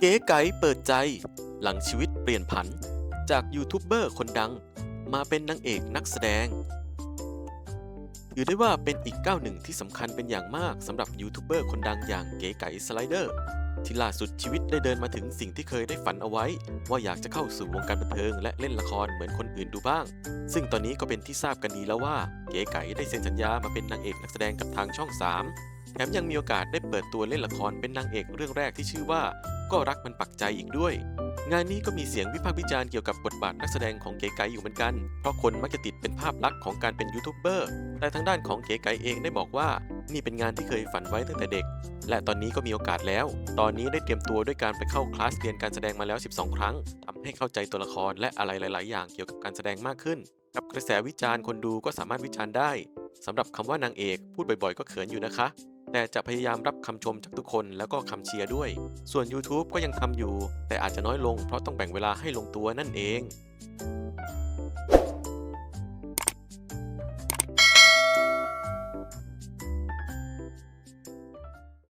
เก๋ไก๋เปิดใจ หลังชีวิตเปลี่ยนผัน จากยูทูบเบอร์คนดัง มาเป็นนางเอกนักแสดง ถือได้ว่าเป็นอีกก้าวหนึ่งที่สำคัญเป็นอย่างมากสำหรับยูทูบเบอร์คนดังอย่างเก๋ไก๋สไลเดอร์ที่ล่าสุดชีวิตได้เดินมาถึงสิ่งที่เคยได้ฝันเอาไว้ ว่าอยากจะเข้าสู่วงการบันเทิง และเล่นละครเหมือนคนอื่นดูบ้าง ซึ่งตอนนี้ก็เป็นที่ทราบกันดีแล้วว่า เก๋ไก๋ได้เซ็นสัญญามาเป็นนางเอกนักแสดงกับทางช่อง 3 แถมยังมีโอกาสได้เปิดตัวเล่นละครเป็นนางเอกเรื่องแรกที่ชื่อว่า ก็รักมันปักใจอีกด้วย งานนี้ก็มีเสียงวิพากษ์วิจารณ์เกี่ยวกับบทบาทนักแสดงของเก๋ไก๋อยู่เหมือนกัน เพราะคนมักจะติดเป็นภาพลักษณ์ของการเป็นยูทูบเบอร์ แต่ทางด้านของเก๋ไก๋เองได้บอกว่า นี่เป็นงานที่เคยฝันไว้ตั้งแต่เด็ก และตอนนี้ก็มีโอกาสแล้ว ตอนนี้ได้เตรียมตัวด้วยการไปเข้าคลาสเรียนการแสดงมาแล้ว 12 ครั้งทำให้เข้าใจตัวละครและอะไรหลาย ๆ อย่างเกี่ยวกับการแสดงมากขึ้น กับกระแสวิจารณ์คนดูก็สามารถวิจารณ์ได้สำหรับคำว่านางเอกพูดบ่อย ๆ ก็เขินอยู่นะคะ แต่จะพยายามรับคำชมจากทุกคนแล้วก็คำเชียร์ด้วย ส่วน YouTube ก็ยังทำอยู่ แต่อาจจะน้อยลงเพราะต้องแบ่งเวลาให้ลงตัวนั่นเอง